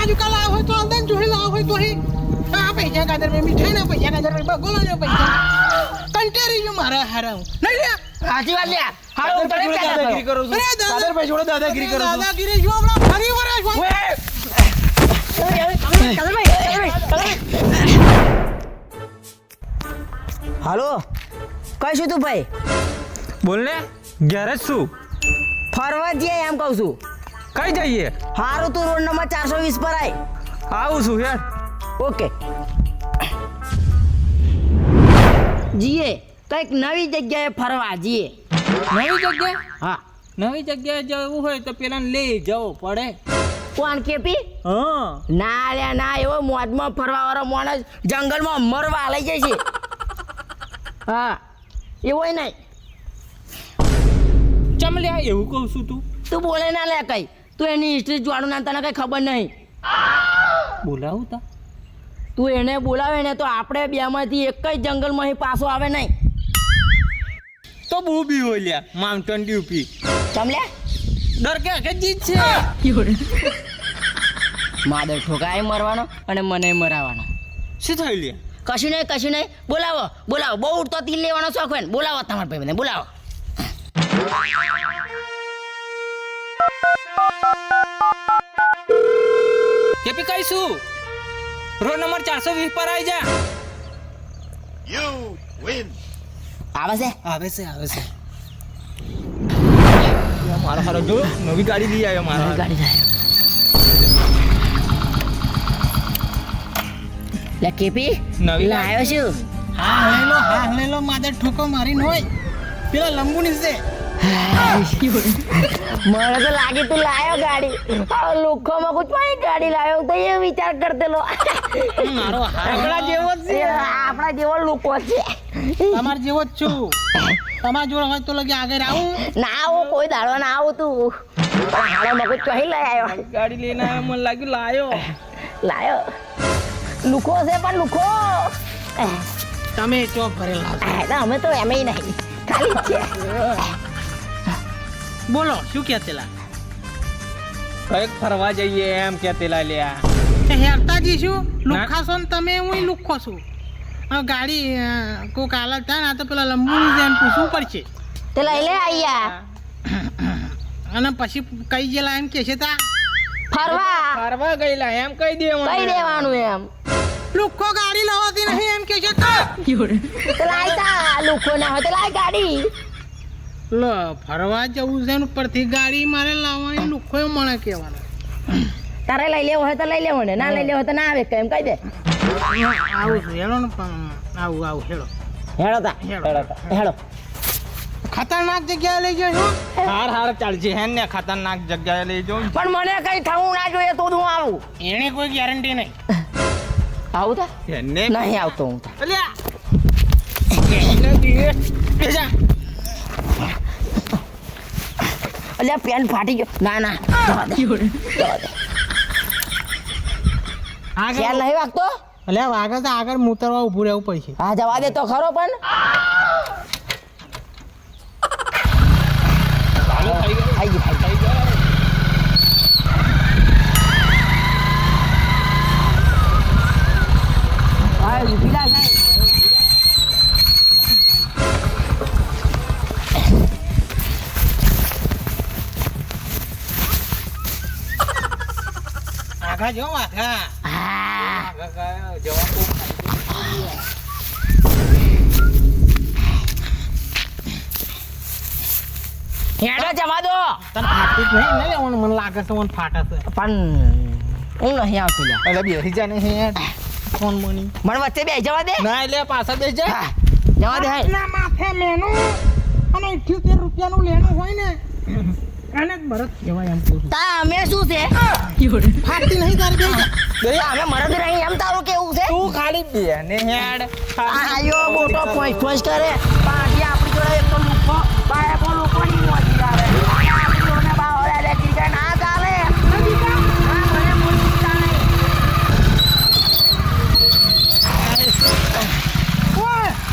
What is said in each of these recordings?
રાજુકા લાવ હોય તો અંદર જોડી લાવ હોય તો હી આ પૈસા ગાજર મેં મીઠાઈ ના પૈસા ગાજર મેં બગોલા ના પૈસા. કંટેરી જો મારા હારા હું. નહીં લે. સાચી વાત હાલો હું તને દાદાગીરી કરું. છું છો. અરે દાદાભાઈ જોડે દાદાગીરી કરું છું. દાદાગીરી જો હમણાં ફરી વરે છો હાલો? કઈ શું તું ભાઈ? બોલ ને ઘેર જ શું ફરવા જઈએ એમ કહું છું. કઈ જઈએ. હારું તું રોડ નંબર ચારસો વીસ પર આય. આવું છું યાર ઓકે. જીએ કંઈક નવી જગ્યાએ ફરવા જઈએ નવી જગ્યા? હા. નવી જગ્યાએ જવું હોય તો પેલા લઈ જવો પડે. કોણ કેપી હા. ના લ્યા ના એવો મોજમાં ફરવા વાળો માણસ જંગલમાં મરવા લઈ જાય છે. હા. એવો નહીં. ચમ લે એવું કહું છું તું. તું બોલે ના લે કઈ. તું એની હિસ્ટ્રી જોવાનું ના તને કઈ ખબર નહીં. બોલાવું તા. તું એને બોલાવે ને તો આપણે બેમાંથી એક જ જંગલમાં પાછો આવે નહીં. તો બહુ બી હોય માઉન્ટન ડ્યુપી ચમલે ડર કે જીત છે? માદર ઠોકાય મરવાનો અને મને મરાવાનો. શું થયું લે કશું નહીં કશું નહીં. બોલાવો બોલાવો. બહુ ઉડતો તીર લેવાનો શોખ હોય ને. બોલાવો તમારા ભાઈ બોલાવો. કેપી કહીશું? રોડ નંબર ચારસો વીસ પર આવી જા. આવે છે? આવે છે આવે છે. મારા હારો જો નવી ગાડી લઈ આવ્યો મારા ગાડી જાય લે કેપી નવી લાયો છું. હા લઈ લો હા લઈ લો માદર ઠોકો મારીને હોય. પેલા લંબુની છે. મને તો લાગે તું લાયો ગાડી. આ લોકોમાં કુછ પણ ગાડી લાયો. તો એ વિચાર કરતેલો મારો આપણા જેવો જ છે. આપણા જેવો લોકો છે. તમાર જેવો જ છું. તમાર જોડે હોય તો લગી આગળ આવું. ના આવો કોઈ દાડો ના આવું તું. હાલો મગજ ચોહી લઈ આવ્યો. ગાડી લઈને આવ્યો મને લાગ્યું લાયો. લાયો. લુખો છે પણ લુખો. તમે ચોપ ભરેલા અમે તો એમ નહીં. ખાલી છે. બોલો શું કહેતેલા કંઈક ફરવા જઈએ એમ કહેતેલા લ્યા. હેરતાજી શું? લુખ્ખા છો ને તમે હું લુખો છું. હવે ગાડી કોક હાલત થાય ને તો પેલા લંબુની જેમ પૂછવું પડશે. તે લઈ લે આયા. અને પછી કઈ ગયેલા એમ કે છે તા? ફરવા. ફરવા ગયેલા એમ કહી દેવાનું. કઈ દેવાનું એમ. લુખો ગાડી લાવતી નહીં એમ કે છે તા. લાય લુખો ના હોય તો લાય ગાડી. લો ફરવા જવું છે ને ઉપરથી ગાડી મારે લાવવાની લુખો મને કહેવાનો તારે લઈ લેવો હોય તો લઈ લેવો ને ના લઈ લેવો હોય તો ના આવે એમ કહી દે આવું છું હેડો ને પણ આવું આવું હેડો હેડો તા હેડો હેડો ખતરનાક જગ્યાએ લઈ જજો હાર હાર ચાલશે હે ને ખતરનાક જગ્યાએ લઈ જાઉં પણ મને કઈ થવું ના જોઈએ તો હું આવું એને કોઈ ગેરંટી નહીં આવું તા એને નહીં આવતો હું તા અલ્યા એને દીએ બેજા અલ્યા પેન ફાટી ગયો. ના ના. આગળ નહીં વાગતો? અલ્યા વાગે તો આગળ મૂતરવા ઉભું રહેવું પડશે. હા જવા દે તો ખરો પણ ચાલુ થઈ ગયું થઈ ગયું થઈ ગયું હા ઊભી રાખ સાહેબ. આગળ જો આગળ હા. હેડો જવા દો તને ફાટતું જ નહીં નહીં લેવાનું મને લાગે છે મને ફાટે છે પણ હું નહીં આવતો લ્યા અલ્યા બેસી જા ને હે ફોન મની મને વચ્ચે બે જવા દે ના એટલે પાછળ બેસી જા જવા દે હાય. ના માથે મેનું અને ઇઠ્યોતેર રૂપિયાનું લેણું હોય ને જ ભરત કહેવાય એમ કહું છું તા અમે શું છે ફાટતી નહીં તારી બે અમે મરદ નહીં એમ તારું કેવું છે? તું ખાલી બે ને હેડ. આયો મોટો પોઈ પોઈ કરે. પાટી આપણી જોડે એક તો લુકો બાય પણ લુકો ની મોજી આવે. આપણી જોડે બાવળે કે ના ચાલે.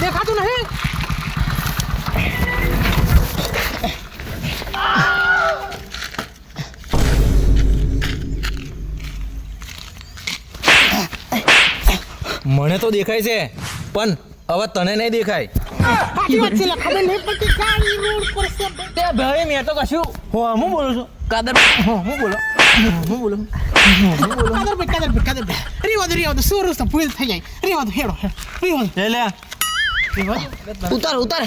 દેખાતું નહીં? મને તો દેખાય છે પણ હવે તને નહીં દેખાય. સાચી વાત છે લા, ખબર નહીં પડતી ગાડી રોડ પર છે તે ભાઈ મેં તો કશું હો હું બોલું? છું કાદર હું બોલો હું બોલો રેવા દો રેવા દો સોરસ તો ભૂલ થઈ જાય? રેવા દો હેડો હેડો રેવા દો. લે લે. રેવા દો. ઉતર ઉતર.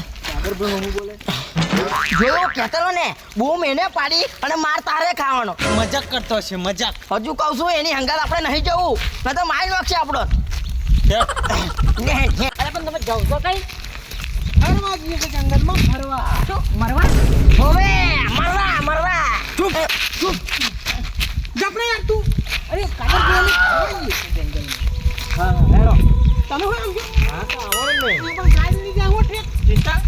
જો કહેતલો ને બહુ મેને પાડી અને માર તારે ખાવાનો. મજાક કરતો છે મજાક. હજુ કહું છું એની હંગાત આપણે નહીં જવું. નહીં તો મારી નાખશે આપણો. અરે પણ તમે જાઓ છો કઈ ફરવા જઈએ છે જંગલમાં ફરવા શું મરવા હોવે મરવા મરવા ચૂપ ચૂપ યાર તું અરે જંગલમાં હા તમે હોય આમ હા તો આવડે ને પણ ગાડી લઈ જાવ ઠેક ચિંતા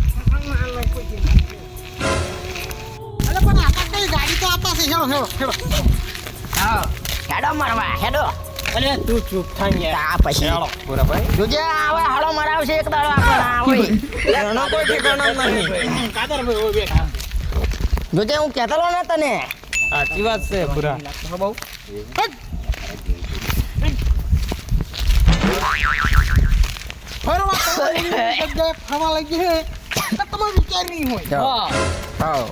અરે પણ આકા ગાડી તો આપા છે હેડો. હા. હેડો મરવા. હેડો. અરે તું ચૂપ થાય યાર આ પછી. પૂરા ભાઈ. જોજે આવે હળો મરાવશે એક દાડો આપણે આ હોય એનો કોઈ ઠેકાણા નહીં. કાદરભાઈ હોય બેઠા. જોજે હું કહેતલો ને તને. સાચી વાત છે પૂરા. ફરવા કરવાની જગ્યાએ ફરવા લઈ ગઈ છે તો તમે વિચાર નહીં હોય. હા. હા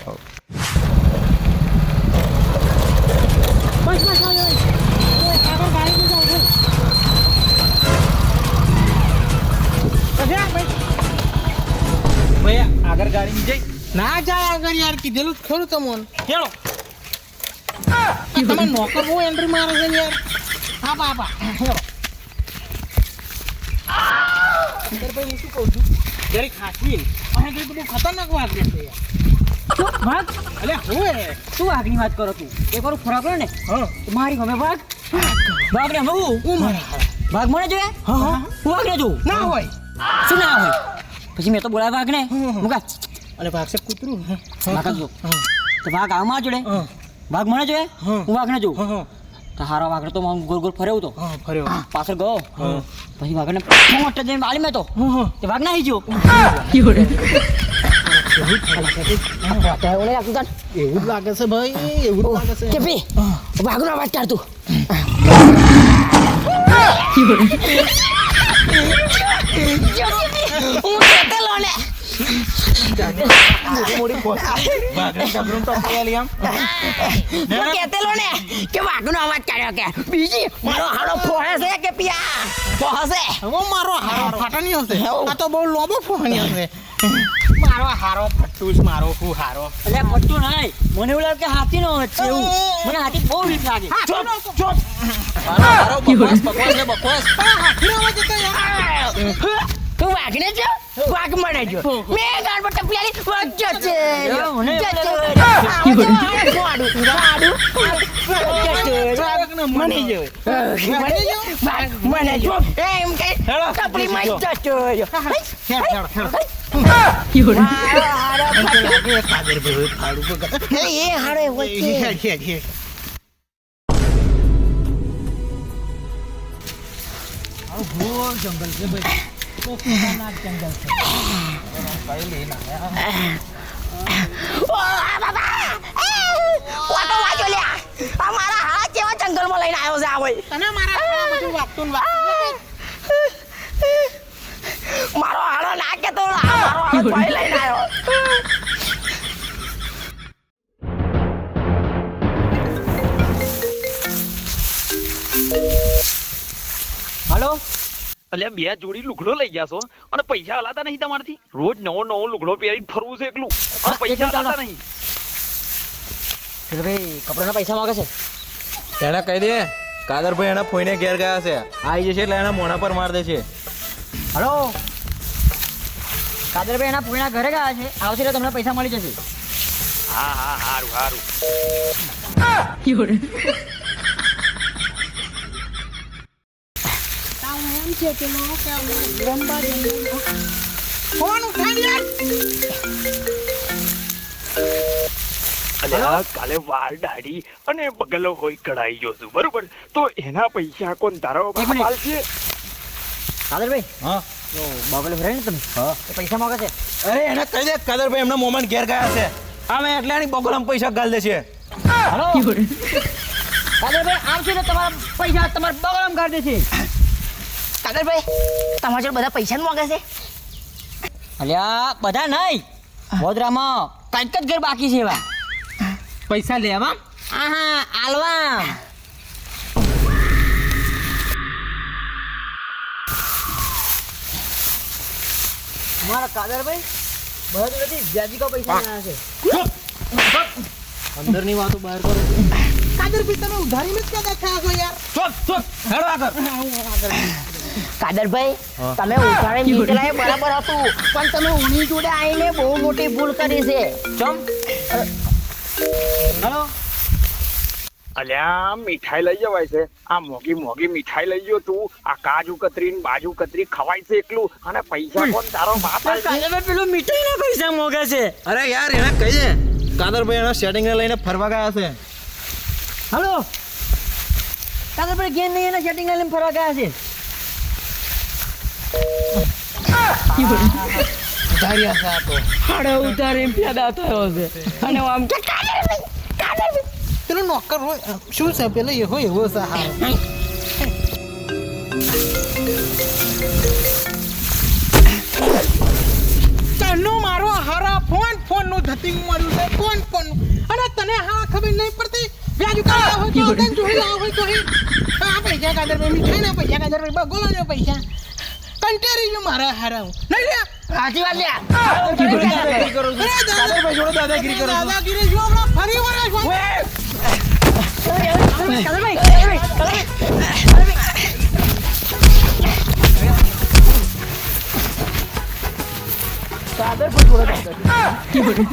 બસ બસ. ભાઈ. ભાઈ આગળ ગાડી જઈ. ના જાય આગળ યાર કીધેલું ખરું તમોન. હેડો તમે નોકર બહુ એન્ટ્રી મારે છે યાર. હા બા બા હેલો. ભાઈ હું શું કહું છું? જરીક હાચવી અને તો બહુ ખતરનાક વાત છે યાર. ભાગ અલ્યા હોય શું આગની વાત કરો તું? એક વાર ફરક ને? હા. મારી ગમે ભાગ? ભાગ ને હું? હું મારા ભાગ મને જોઈએ હા હા. હું જોઉં? ના હોય. શું ના હોય? પછી મેં તો બોલાવ્યા વાઘ ને હમ. મુકા. અને ભાગશે કૂતરું વાઘ જો. તો વાઘ આમાં જોડે? વાઘ મને જોઈએ. હું. વાઘને જોઉં? તો હારો વાઘ તો હું ગોળ ગોળ ફર્યો તો. ફર્યો. પાછળ ગયો. પછી વાઘને મોટે જઈને વાળી મેં તો. તે વાઘ ના ગયો. ઓલે રાખું એવું લાગે છે ભાઈ એવું જ લાગે છે. કે પી વાઘનો અવાજ કાઢ તું હું કહેતલો ને બીજી મારો હાડો ફોહે કે પિયા ફોહશે મારો હાડો ફાટાની હશે આ તો બહુ લોબો ફોની હશે. મારો હારો ફટ્ટુસ મારો હું હારો. એટલે ફટ્ટુ નહીં. મને એવું લાગે કે હાથી નો છે એવું. મને હાથી બહુ રીત લાગે. ચૂપ ચૂપ. બકવાસ બકવાસ ને બકવાસ. હાથી અવાજ હતો યાર. તું વાઘને જો વાઘ મને જો મે ગાડ પર ટપિયાલી વાઘ છે મને મની જો મની જો મને જો એમ કે કપડી માં જતો જો હેડ. હેડ હેડ. એ છે હેડ ઓ આ મારા હાથ કેવા જંગલમાં લઈને આવ્યો છે આ ભાઈ તને મારા વાગતું વાગતું મારો હાડો નાખે તો આ મારો હાડો ભાઈ લઈને આવ્યો. હાલો? અલ્યા બે જોડી લુગડો લઈ ગયા છો અને પૈસા હલાતા નહીં તમારથી? રોજ નવો નવો લુગડો પહેરી ફરવું છે એકલું અને પૈસા હલાતા નહીં. ભાઈ કપડાના પૈસા માંગે છે? એને કહી દે કાદરભાઈ એના ફોઈને ઘેર ગયા છે. આવી જશે એટલે એના મોઢા પર માર દે છે હલો? કાદરભાઈ એના પૂર્ણા ઘરે ગયા છે. આવશે એટલે તમને પૈસા મળી જશે. હા હા હારું હારું. ફોન યાર કાલે વાળ દાઢી અને બગલો હોય કઢાઈ ગયો છું બરોબર? તો એના પૈસા કોણ તારો હાલ છે કાદરભાઈ હા? તો બાબલે ને તમે હા. પૈસા માંગે છે? અરે એને કહી દે કદરભાઈ એમના મોમાન ઘેર ગયા છે. આમે એટલે એની આમ પૈસા ગાલ દે છે હલો કાદરભાઈ આમ છે ને તમારા પૈસા તમારા બગલામ ગાળ દે છે કાગળભાઈ તમારા જોડે બધા પૈસા માંગે છે? અલ્યા બધા નહીં. વડોદરામાં કંઈક જ ઘેર બાકી છે એવા. પૈસા લેવા? આહા આલવામ મારા કાદરભાઈ બહાર નથી વ્યાજી કો પૈસા ના છે? અંદરની વાતો બહાર કરો. કાદરભાઈ તમે ઉધારી માં જ ક્યાં દેખાયા છો યાર? ચોક ચોક હેડો આગળ. કાદરભાઈ તમે ઉધારે નીકળ્યા બરાબર હતું. પણ તમે ઉની જોડે આવીને બહુ મોટી ભૂલ કરી છે. ચમ. હેલો? અલ્યા મીઠાઈ લઈ જવાય છે. આ મોગી મોગી મીઠાઈ લઈ ગયો તું. આ કાજુ કતરી બાજુ કતરી ખવાય છે એકલું. અને પૈસા કોણ તારો બાપ આલશે? પેલું મીઠાઈ ના પૈસા મોગે છે. અરે યાર એને કહી દે. કાદરભાઈ એના સેટિંગ ને લઈને ફરવા ગયા છે. હલો? કાદરભાઈ ગેમ નહીં એના સેટિંગ લઈને ફરવા ગયા છે. ઉતાર્યા છે આ તો. હાડે ઉતારી પેદા થયો છે. અને આમ કે પેલો નોકર હોય શું છે પેલો? એ હોય એવો છે હારો તનો મારો હારા ફોન ફોનનું ધતી માર્યું છે ફોન ફોન અને તને હા ખબર નહીં પડતી? વ્યાજ ઉતારવા હોય તો તને જોઈ લાવ હોય તો હે. આ પૈસા કાદર ભાઈ મીઠાઈ ના પૈસા કાદર ભાઈ બગોલો ને પૈસા. કંટેરી જો મારા હારા હું નહીં લે સાચી વાત લ્યા. દાદાગીરી કરો દાદાગીરી કરો. દાદાગીરી જો હમણાં ફરી વળે છો કાદરભાઈ કાદરભાઈ કાદરભાઈ જોડે